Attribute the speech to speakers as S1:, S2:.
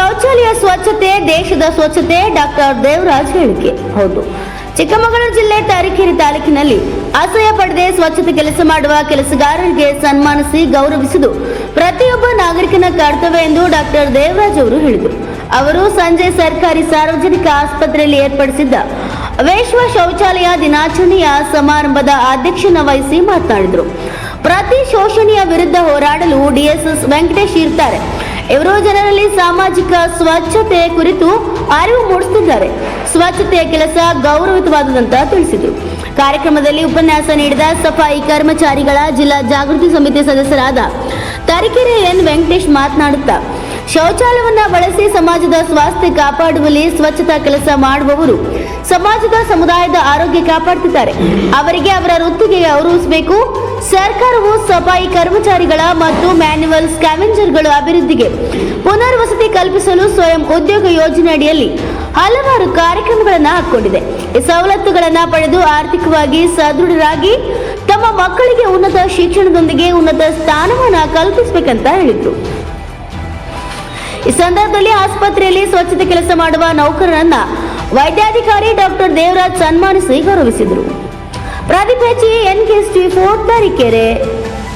S1: ಶೌಚಾಲಯ ಸ್ವಚ್ಛತೆ, ದೇಶದ ಸ್ವಚ್ಛತೆ, ಡಾಕ್ಟರ್ ದೇವರಾಜ್ ಹೇಳಿಕೆ. ಹೌದು. ಚಿಕ್ಕಮಗಳೂರು ಜಿಲ್ಲೆ ತರೀಕೆರೆ ತಾಲೂಕಿನಲ್ಲಿ ಅಸಹ್ಯ ಪಡೆದೆ ಸ್ವಚ್ಛತೆ ಕೆಲಸ ಮಾಡುವ ಕೆಲಸಗಾರರಿಗೆ ಸನ್ಮಾನಿಸಿ ಗೌರವಿಸುವುದು ಪ್ರತಿಯೊಬ್ಬ ನಾಗರಿಕನ ಕರ್ತವ್ಯ ಎಂದು ಡಾಕ್ಟರ್ ದೇವರಾಜ್ ಅವರು ಹೇಳಿದರು. ಅವರು ಸಂಜೆ ಸರ್ಕಾರಿ ಸಾರ್ವಜನಿಕ ಆಸ್ಪತ್ರೆಯಲ್ಲಿ ಏರ್ಪಡಿಸಿದ್ದ ವಿಶ್ವ ಶೌಚಾಲಯ ದಿನಾಚರಣೆಯ ಸಮಾರಂಭದ ಅಧ್ಯಕ್ಷನ ವಹಿಸಿ ಮಾತನಾಡಿದರು. ಪ್ರತಿ ಶೋಷಣೆಯ ವಿರುದ್ಧ ಹೋರಾಡಲು ಡಿಎಸ್ಎಸ್ ವೆಂಕಟೇಶ್ ಇರ್ತಾರೆ. ಇವರು ಜನರಲ್ಲಿ ಸಾಮಾಜಿಕ ಸ್ವಚ್ಛತೆ ಕುರಿತು ಅರಿವು ಮೂಡಿಸುತ್ತಿದ್ದಾರೆ ಸ್ವಚ್ಛತೆಯ ಕೆಲಸ ಗೌರವಿತವಾದಂತ ತಿಳಿಸಿದರು ಕಾರ್ಯಕ್ರಮದಲ್ಲಿ ಉಪನ್ಯಾಸ ನೀಡಿದ ಸಫಾಯಿ ಕರ್ಮಚಾರಿಗಳ ಜಿಲ್ಲಾ ಜಾಗೃತಿ ಸಮಿತಿ ಸದಸ್ಯರಾದ ತರೀಕೆರೆ ಎನ್ ವೆಂಕಟೇಶ್ ಮಾತನಾಡುತ್ತಾ ಶೌಚಾಲಯವನ್ನು ಬಳಸಿ ಸಮಾಜದ ಸ್ವಾಸ್ಥ್ಯ ಕಾಪಾಡುವಲ್ಲಿ ಸ್ವಚ್ಛತಾ ಕೆಲಸ ಮಾಡುವವರು ಸಮಾಜದ ಸಮುದಾಯದ ಆರೋಗ್ಯ ಕಾಪಾಡುತ್ತಿದ್ದಾರೆ ಅವರಿಗೆ ಅವರ ವೃತ್ತಿಗೆ ಗೌರವಿಸಬೇಕು ಸರ್ಕಾರವು ಸಫಾಯಿ ಕರ್ಮಚಾರಿಗಳ ಮತ್ತು ಮ್ಯಾನ್ಯುವಲ್ ಸ್ಕ್ಯಾವೆಂಜರ್ಗಳ ಅಭಿವೃದ್ಧಿಗೆ ಪುನರ್ವಸತಿ ಕಲ್ಪಿಸಲು ಸ್ವಯಂ ಉದ್ಯೋಗ ಯೋಜನೆ ಅಡಿಯಲ್ಲಿ ಹಲವಾರು ಕಾರ್ಯಕ್ರಮಗಳನ್ನು ಹಾಕ್ಕೊಂಡಿದೆ. ಈ ಸವಲತ್ತುಗಳನ್ನು ಪಡೆದು ಆರ್ಥಿಕವಾಗಿ ಸದೃಢರಾಗಿ ತಮ್ಮ ಮಕ್ಕಳಿಗೆ ಉನ್ನತ ಶಿಕ್ಷಣದೊಂದಿಗೆ ಉನ್ನತ ಸ್ಥಾನಮಾನ ಕಲ್ಪಿಸಬೇಕಂತ ಹೇಳಿದ್ರು. ಈ ಸಂದರ್ಭದಲ್ಲಿ ಆಸ್ಪತ್ರೆಯಲ್ಲಿ ಸ್ವಚ್ಛತೆ ಕೆಲಸ ಮಾಡುವ ನೌಕರರನ್ನ ವೈದ್ಯಾಧಿಕಾರಿ ಡಾಕ್ಟರ್ ದೇವರಾಜ್ ಸನ್ಮಾನಿಸಿ ಗೌರವಿಸಿದರು. પ્રતિપેચી એન કે સ્ટી ફોર તરીકે રે